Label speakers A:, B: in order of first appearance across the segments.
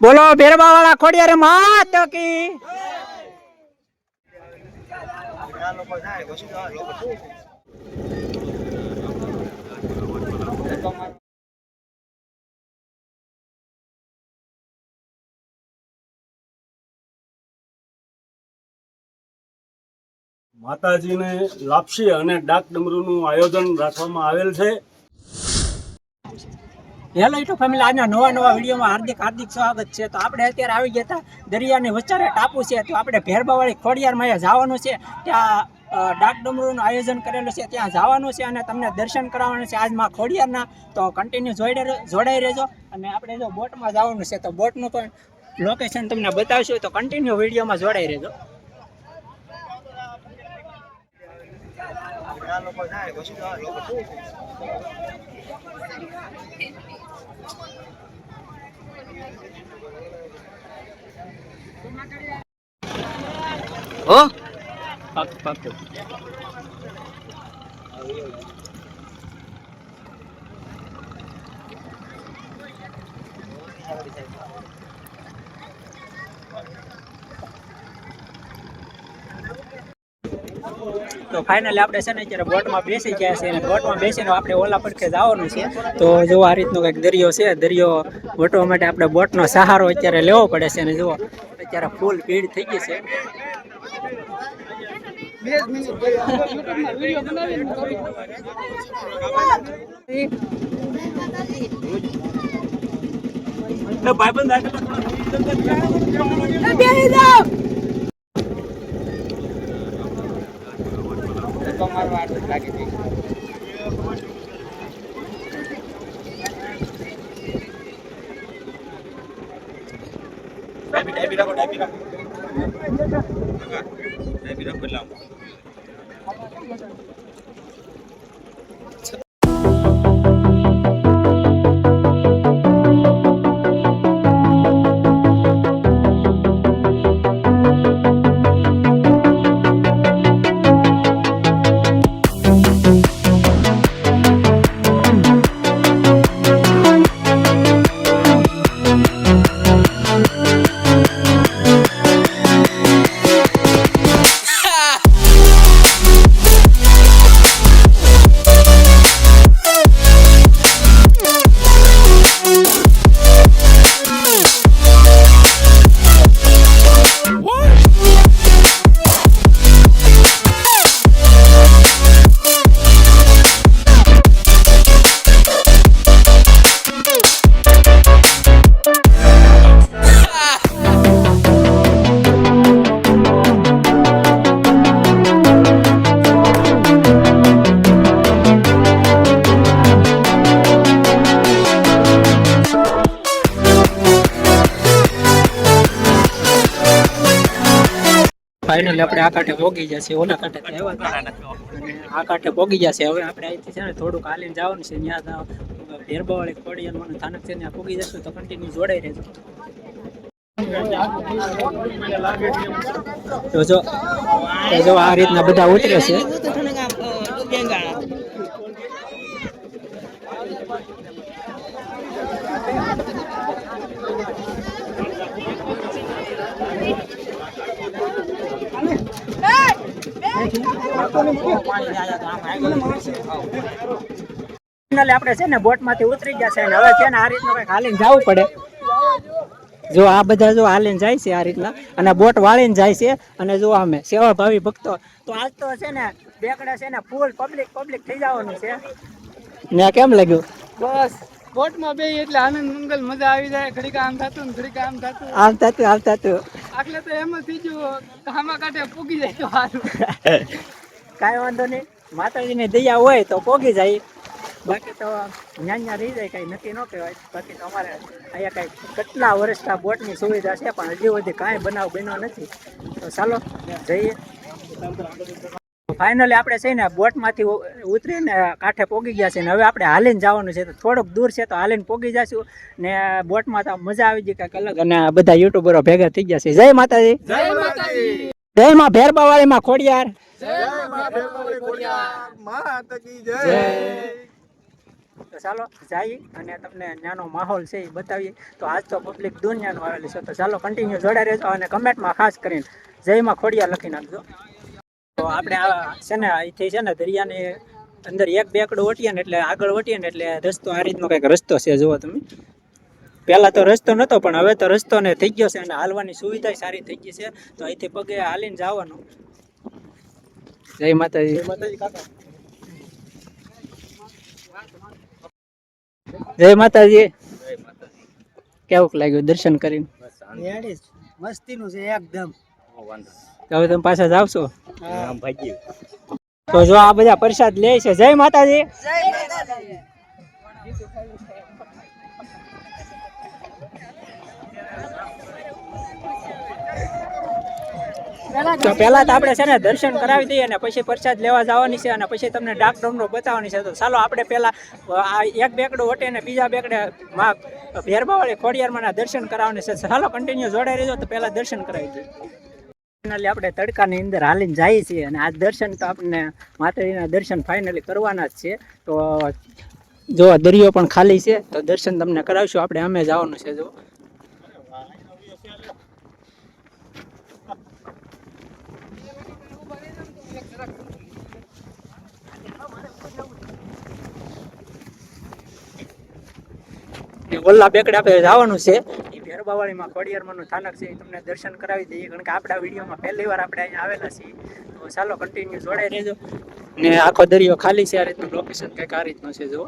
A: બોલો ભેરબા વાળા ખોડિયારે માત કી.
B: માતાજીને લાપસી અને ડાક ડમરૂનું આયોજન રાખવામાં આવેલ છે.
A: હેલો યુટ્યુબ ફેમિલી આજના નવા નવા વિડીયોમાં હાર્દિક હાર્દિક સ્વાગત છે. તો આપણે અત્યારે આવી ગયા હતા દરિયાની વચ્ચારે ટાપુ છે, તો આપણે ભેરબાવાળી ખોડિયારમાં જવાનું છે. ત્યાં ડાક ડમરૂનું આયોજન કરેલું છે, ત્યાં જવાનું છે અને તમને દર્શન કરાવવાનું છે આજમાં ખોડિયારના. તો કન્ટિન્યુ જોડાઈ રહેજો અને આપણે જો બોટમાં જવાનું છે, તો બોટનું પણ લોકેશન તમને બતાવશું તો કન્ટિન્યુ વિડીયોમાં જોડાઈ રહેજો. 어? 파트 파트 Thank you. તો ફાઇનલી આપણે છે ને અત્યારે બોટમાં બેસી ગયા છે અને બોટમાં બેસીને આપણે ઓલા પડખે જવાનું છે. તો જો આ રીતનો કંઈક દરિયો છે, દરિયો વટવા માટે આપણે બોટનો સહારો અત્યારે લેવો પડે છે અને જુઓ, અત્યારે ફૂલ ભીડ થઈ ગઈ છે. ફાઇનલી આપણે આ કાંઠે પોગી જશે ઓલા કાંઠે થી આવ્યા હતા. અને આ કાંઠે પોગી જશે હવે આપણે અહીંથી છે ને થોડુંક હાલીને જવાનું છે ત્યાં ભેરબાવાળી ખોડિયારમાંનું સ્થાનક છે ત્યાં પોગી જશું તો કન્ટિન્યુ જોડાઈ રહેજો. તો જો તો જો આ રીતના બધા ઉતરે છે. આપણે છે ને બોટમાંથી ઉતરી ગયા છે અને હવે છે ને આ રીતનું કંઈક હાલીને જવું પડે. જો આ બધા જો હાલીને જાય છે આ રીતના અને બોટ વાળીને જાય છે અને જો અમે સેવા ભાવી ભક્તો તો આજ તો છે ને બેકડા છે ને ફૂલ પબ્લિક પબ્લિક થઈ જવાનું છે. ને કેમ લાગ્યું?
C: બસ. બોટમાં બે એટલે આનંદ મંગલ મજા આવી જાય. ઘડીક આમ થતું ને ઘડીક આમ થતું.
A: આમ થતું આમ થતું.
C: આટલે તો એમ જ થઈ ગયું કામા કાંઠે પૂગી જાય તો સારું
A: કાંઈ વાંધો નહીં. માતાજીની દયા હોય તો પોગી જાય. બાકી તો ન્યા ન્યા રહી જાય કાંઈ નક્કી ન કહેવાય. બાકી તો અમારે અહીંયા કાંઈ કેટલા વર્ષના બોટની સુવિધા છે પણ હજી સુધી કાંઈ બનાવ બન્યો નથી. તો ચાલો જઈએ. ફાઇનલી આપણે છે ને બોટમાંથી ઉતરીને કાંઠે પોગી ગયા છે ને હવે આપણે હાલીને જવાનું છે. તો થોડુંક દૂર છે તો હાલીને પોગી જશું ને બોટમાં તો મજા આવી ગઈ કંઈક અલગ. અને બધા યુટ્યુબરો ભેગા થઈ ગયા છે. જય માતાજી.
C: જય
A: માં ખોડિયાર.
C: મા ખોડિયાર.
A: તો ચાલો જઈ અને તમને નાનો માહોલ છે એ બતાવીએ. તો આજ તો પબ્લિક દુનિયાનું આવેલી છે. તો ચાલો કન્ટિન્યુ જોડા રહેજો અને કમેન્ટમાં ખાસ કરીને જયમાં ખોડિયા લખી નાખજો. તો આપણે આ છે ને અહીંથી છે ને દરિયાની અંદર એક બેકડું વટીએ ને એટલે આગળ વટીએ ને એટલે રસ્તો આ રીતનો કંઈક રસ્તો છે જુઓ તમે. પહેલાં તો રસ્તો નહોતો પણ હવે તો રસ્તો ને થઈ ગયો છે અને હાલવાની સુવિધા સારી થઈ ગઈ છે. તો અહીંથી પગે હાલીને જવાનું. જય માતાજી. જય માતાજી કેવું લાગ્યું દર્શન કરીને?
C: મસ્તીનું છે એકદમ.
A: હવે તમે પાછા જાવશો તો જો આ બધા પ્રસાદ લે છે. જય માતાજી. તો પહેલા તો આપણે છે ને દર્શન કરાવી દઈએ અને પછી પ્રસાદ લેવા જવાની છે અને પછી તમને ડાક ડમરો બતાવવાની છે. તો ચાલો આપણે પહેલા આ એક બેકડો વટે ને બીજા બેકડે માં ભેરબાવાળી ખોડિયારમાં દર્શન કરાવવાની છે. ચાલો કન્ટિન્યુ જોડાઈ રહેજો તો પહેલા દર્શન કરાવી દઈએ. ફાઇનલી આપણે તડકાની અંદર હાલીને જઈએ છીએ અને આ દર્શન તો આપણને માતાજીના દર્શન ફાઇનલી કરવાના જ છે. તો જો દરિયો પણ ખાલી છે, તો દર્શન તમને કરાવશું. આપણે અમે જવાનું છે, જો. ઓલા બેકડે આપણે જવાનું છે. એ ભેરબાવાળીમાં ખોડિયારમાંનું સ્થાનક છે તમને દર્શન કરાવી દઈએ. કારણ કે આપણા વિડીયોમાં પહેલી વાર આપણે અહીંયા આવેલા છીએ. તો ચાલો કન્ટિન્યુ જોડાઈ રહેજો. ને આખો દરિયો ખાલી છે, આ રીતનું લોકેશન કંઈક આ રીતનું છે, જુઓ.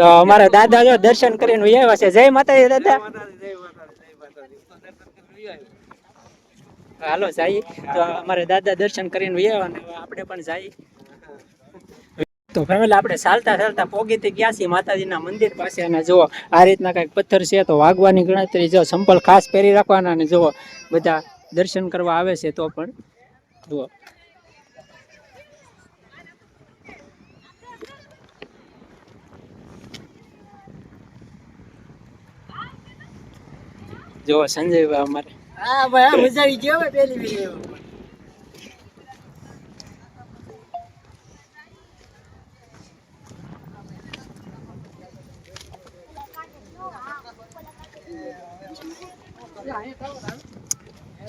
A: તો અમારા દાદા જો દર્શન કરીને આવ્યા છે. જય માતાજી દાદા. હાલો જઈએ. તો અમારે દાદા દર્શન કરીને આવ્યા ને આપણે પણ જઈએ. તો ફેમિલી આપણે ચાલતા ચાલતા પોગીથી ગયા છીએ માતાજીના મંદિર પાસે અને જુઓ આ રીતના કંઈક પથ્થર છે તો વાગવાની ગણતરી જો સંપલ ખાસ પહેરી રાખવાના અને જુઓ બધા દર્શન કરવા આવે છે તો પણ જુઓ. જુઓ સંજયભાઈ અમારે.
C: હા ભાઈ આ મજા આવી ગયો પેલી વીડિયો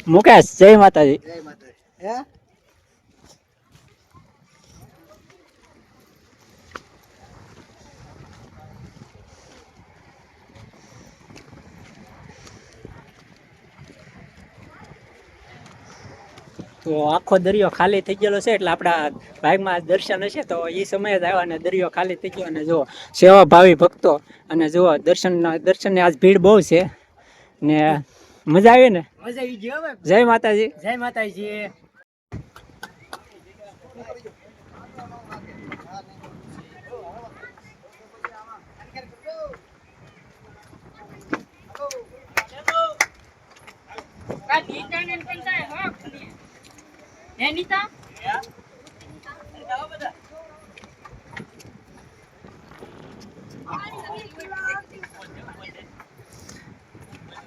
A: મુકેશ જય માતાજી.
C: હે
A: તો આખો દરિયો ખાલી થઈ ગયેલો છે એટલે આપણા ભાગમાં દર્શન હશે તો એ સમયે જ આવ્યા અને દરિયો ખાલી થઈ ગયો અને જુઓ સેવા ભાવી ભક્તો અને જુઓ દર્શન દર્શનની આજ ભીડ બહુ છે ને મજા આવી ને?
C: મજા આવી ગયો
A: જય માતાજી.
C: જય માતાજી.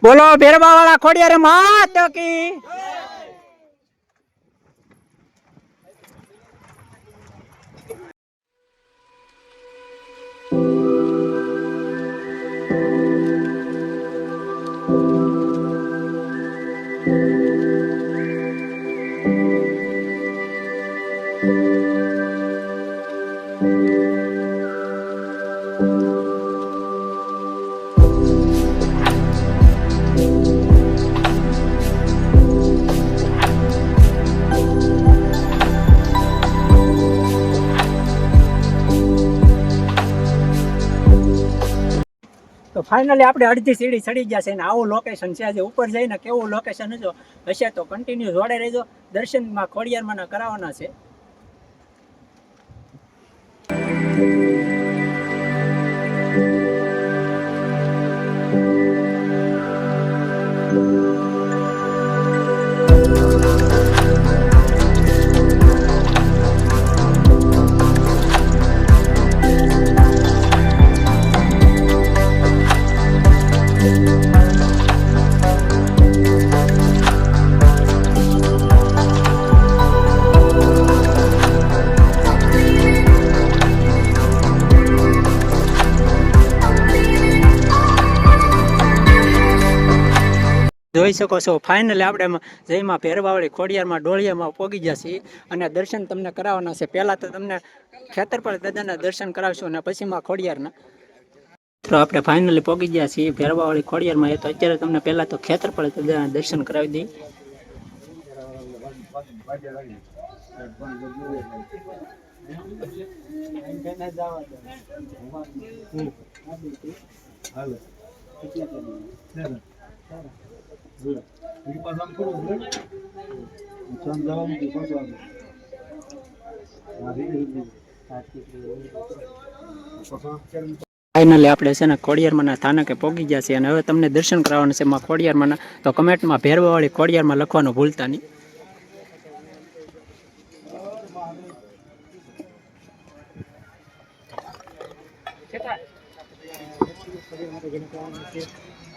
A: બોલો ભેરબા વાળા ખોડિયારે માત કી ફાઇનલી આપણે અડધી સીડી ચડી ગયા છે ને આવું લોકેશન છે આજે ઉપર જઈને કેવું લોકેશન હજો હશે તો કન્ટિન્યુ જોડે રહેજો. દર્શનમાં ખોડિયારમાંના કરાવવાના છે. જોઈ શકો છો. ફાઇનલી આપણે જયમાં ભેરવાવાળી ખોડિયારમાં, ડોળિયામાં પોગી ગયા છીએ અને દર્શન તમને કરાવવાના છે. પહેલાં તો તમને ખેતરપાળ દાદાના દર્શન કરાવશું અને પછીમાં ખોડિયારના. તો આપણે ફાઇનલી પોગી ગયા છીએ ભેરવાવાળી ખોડિયારમાં. એ તો અત્યારે તમને પહેલાં તો ખેતરપાળ દાદાના દર્શન કરાવી દઈએ ફાઇનલી આપણે છે ને ખોડિયારમાંના સ્થાનકે પહોંચી ગયા છીએ અને હવે તમને દર્શન કરાવવાના છે એમાં ખોડિયારમાંના. તો કમેન્ટમાં ભેરવાવાળી ખોડિયારમાં લખવાનું ભૂલતા નહીં.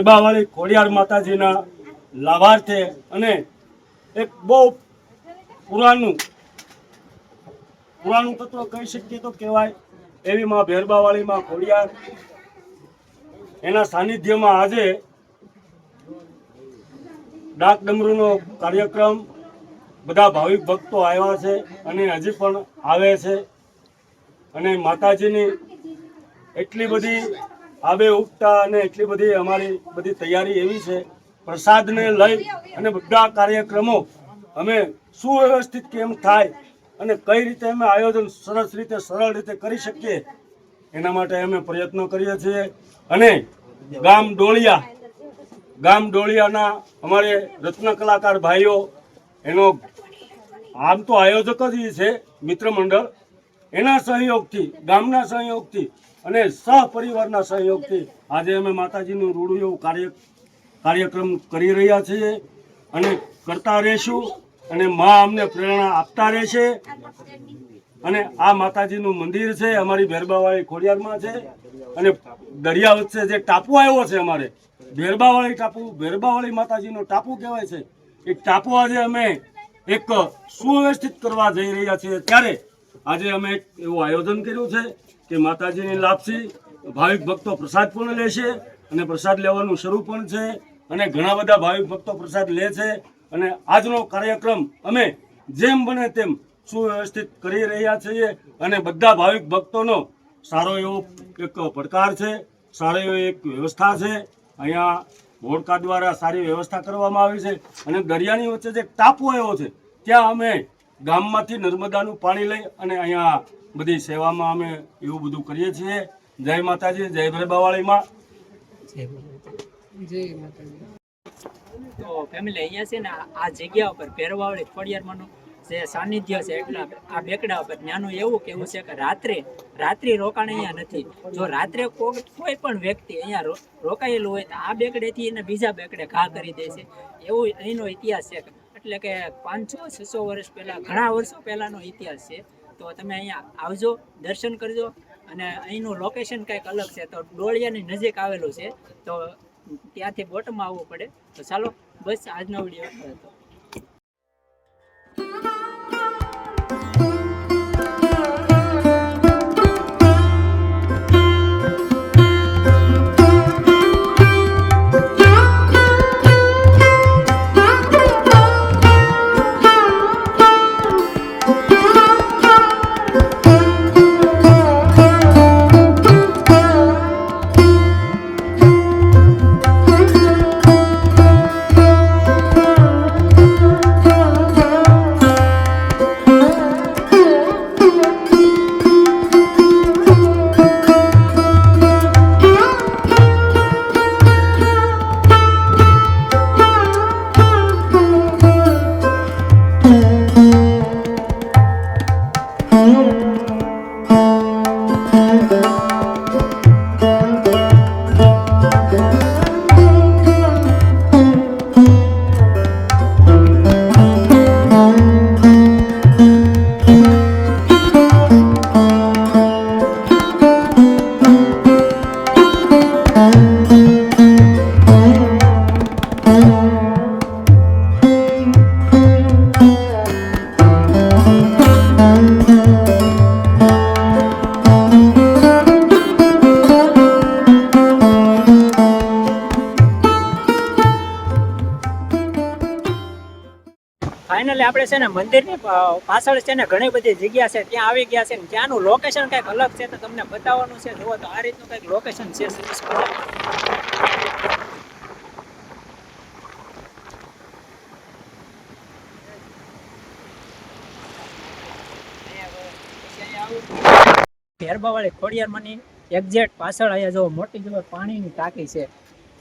B: ભેરબાવાળી ખોડિયાર માતાજીના લાભાર્થે અને એક બહુ પુરાનું પુરાણું તત્વ કહી શકીએ તો કહેવાય એવી માં ભેરબાવાળી માં ખોડિયાર. એના સાનિધ્યમાં આજે ડાક ડમરૂનો કાર્યક્રમ બધા ભાવિક ભક્તો આવ્યા છે અને હજી પણ આવે છે. અને માતાજીની એટલી બધી આબે ઉગતા અને એટલી બધી અમારી બધી તૈયારી એવી છે. પ્રસાદને લઈ અને બધા કાર્યક્રમો અમે સુવ્યવસ્થિત કેમ થાય અને કઈ રીતે અમે આયોજન સરસ રીતે, સરળ રીતે કરી શકીએ એના માટે અમે પ્રયત્નો કરીએ છીએ. અને ગામ ડોળિયા, ગામ ડોળિયાના અમારે રત્ન કલાકાર ભાઈઓ, એનો આમ તો આયોજક જ છે મિત્ર મંડળ. એના સહયોગથી, ગામના સહયોગથી અને સહપરિવારના સહયોગથી આજે અમે માતાજીનું રૂડું એવું કાર્ય કાર્યક્રમ કરી રહ્યા છીએ અને કરતા રહેશું અને મા અમને પ્રેરણા આપતા રહેશે. અને આ માતાજીનું મંદિર છે, અમારી ભેરબાવાળી ખોડિયારમાં છે અને દરિયા વચ્ચે જે ટાપુ આવ્યો છે અમારે, ભેરબાવાળી ટાપુ, ભેરબાવાળી માતાજીનો ટાપુ કહેવાય છે. એ ટાપુ આજે અમે એક સુવ્યવસ્થિત કરવા જઈ રહ્યા છીએ. ત્યારે આજે અમે એક એવું આયોજન કર્યું છે કે માતાજીની લાપસી ભાવિક ભક્તો પ્રસાદ પણ લેશે અને પ્રસાદ લેવાનું શરૂ પણ છે અને ઘણા બધા ભાવિક ભક્તો પ્રસાદ લે છે અને આજનો કાર્યક્રમ અમે જેમ બને તેમ સુવ્યવસ્થિત કરી રહ્યા છીએ અને બધા ભાવિક ભક્તોનો સારો એવો એક પડકાર છે, સારો એવો એક વ્યવસ્થા છે. અહીંયા હોડકા દ્વારા સારી વ્યવસ્થા કરવામાં આવી છે અને દરિયાની વચ્ચે જે ટાપુ આવ્યો છે, ત્યાં અમે ગામમાંથી નર્મદાનું પાણી લઈ અને અહીંયા બધી સેવામાં અમે એવું બધું કરીએ છીએ. જય માતાજી જય ભરેબાવાળીમાં.
C: જય માતાજી.
A: તો ફેમિલી અહીંયા છે ને આ- જગ્યા ઉપર ભેરવાવાળી ફળિયારમાંનું જે સાનિધ્ય છે એટલા આ બેકડા ઉપર ત્યાંનું એવું કેવું છે કે રાત્રે રાત્રિ રોકાણ અહીંયા નથી. જો રાત્રે કોઈ કોઈ પણ વ્યક્તિ અહીંયા રોકાયેલું હોય તો આ બેકડેથી એને બીજા બેકડે ઘા કરી દે છે. એવું અહીંનો ઇતિહાસ છે. એટલે કે પાંચસો, છસો વર્ષ પહેલાં, ઘણા વર્ષો પહેલાંનો ઇતિહાસ છે. તો તમે અહીંયા આવજો, દર્શન કરજો અને અહીંનું લોકેશન કંઈક અલગ છે. તો ડોળિયાની નજીક આવેલું છે. તો ત્યાંથી બોટમાં આવવું પડે. તો ચાલો, બસ આજનો વીડિયો હતો. ફાઇનલી આપણે છે ને મંદિરની પાછળ છે ને ઘણી બધી જગ્યા છે, ત્યાં આવી ગયા છે ને, ત્યાંનું લોકેશન કંઈક અલગ છે તો તમને બતાવવાનું છે. જુઓ તો આ રીતનું કંઈક લોકેશન છે. સરસ ખોડિયાર મની એક્ઝેક્ટ પાછળ અહીંયા જો મોટી જો પાણીની ટાંકી છે.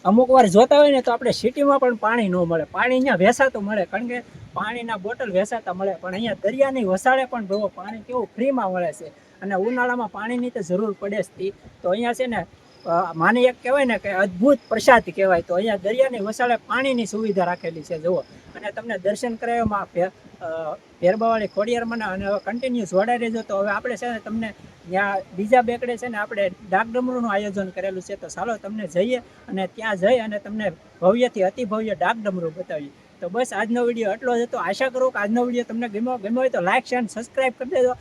A: અમુક વાર જોતા હોય ને તો આપણે સિટીમાં પણ પાણી ન મળે. પાણી અહીંયા વેસાતું મળે, કારણ કે પાણીના બોટલ વેસાતા મળે, પણ અહીંયા દરિયાની વસાડે પણ જોવો પાણી કેવું ફ્રીમાં મળે છે. અને ઉનાળામાં પાણીની તો જરૂર પડે જ તો. અહીંયા છે ને માની એક કહેવાય ને કે અદ્ભુત પ્રસાદ કહેવાય. તો અહીંયા દરિયાની વસાડે પાણીની સુવિધા રાખેલી છે, જુઓ. અને તમને દર્શન કરાવવામાં ભેરબાવાળી ખોડિયારમાં અને કન્ટિન્યુઅસ કન્ટિન્યુ જોડાઈ રહેજો. તો હવે આપણે છે ને તમને ત્યાં બીજા બેકડે છે ને આપણે ડાકડમરૂનું આયોજન કરેલું છે તો ચાલો તમને જઈએ અને ત્યાં જઈ અને તમને ભવ્યથી અતિ ભવ્ય ડાક બતાવીએ. તો બસ આજનો વીડિયો એટલો જ હતો. આશા કરું કે આજનો વીડિયો તમને ગમ્યો ગમ્યો હોય તો લાઇક શેર સબસ્ક્રાઈબ કરી દેજો.